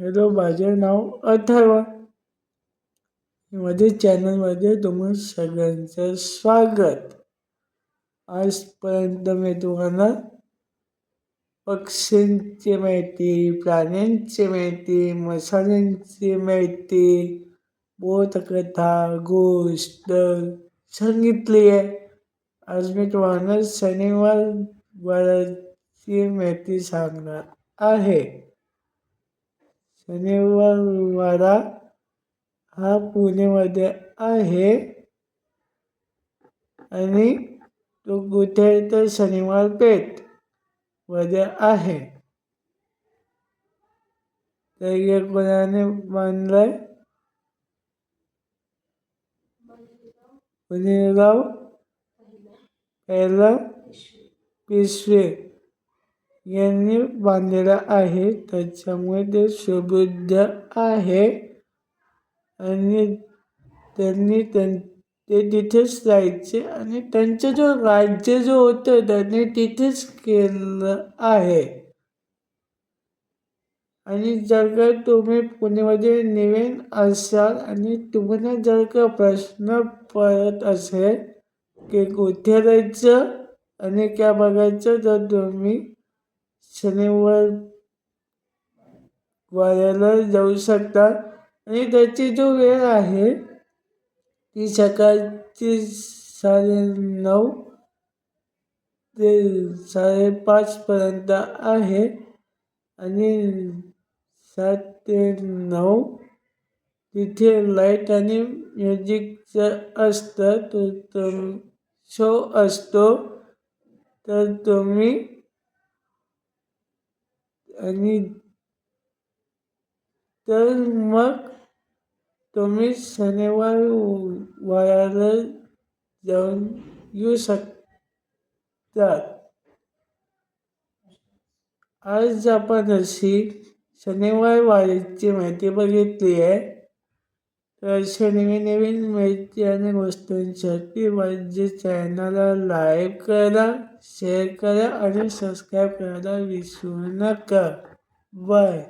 Hello माझे नाव अथर्व. माझ्या चॅनलमध्ये तुम्हा सगळ्यांचं स्वागत. आजपर्यंत मी तुम्हाला पक्ष्यांची माहिती प्राण्यांची माहिती मसाल्यांची माहिती बोधकथा गोष्ट सांगितली आहे. आज मी तुम्हाला शनिवार वाराची माहिती सांगणार आहे. शनिवारवाडा हा पुणेमध्ये आहे. आणि तो कुठे आहे तर शनिवार पेठमध्ये आहे. तर या कोणाने बांधलाय. पुणेराव पहिला पिशवे. यांनी बांधलेला आहे. त्याच्यामुळे ते समृद्ध आहे. आणि त्यांनी त्यां ते तिथेच राहायचे आणि त्यांचं जो राज्य जो होतं त्यांनी तिथेच केलं आहे. आणि जर का तुम्ही पुण्यामध्ये नवीन असाल आणि तुम्हाला जर का प्रश्न पडत असेल की कुठे राहायचं आणि काय बघायचं तर तुम्ही शनिवार वाऱ्याला जाऊ शकता आणि त्याची जो वेळ आहे ती सकाळची साडेनऊ ते साडेपाचपर्यंत आहे. आणि सात ते नऊ तिथे लाइट आणि म्युझिकचं असतं. तो तो शो असतो. तर तुम्ही आणि तर मग तुम्ही शनिवार वाड्याला जाऊन येऊ शकता आज आपण अशी शनिवार वारीची माहिती बघितली आहे. तर नवीन नवीन माहिती आणि गोष्टींसाठी माझे चॅनलला लाईक करा शेअर करा आणि सबस्क्राईब करायला विसरू नका. बाय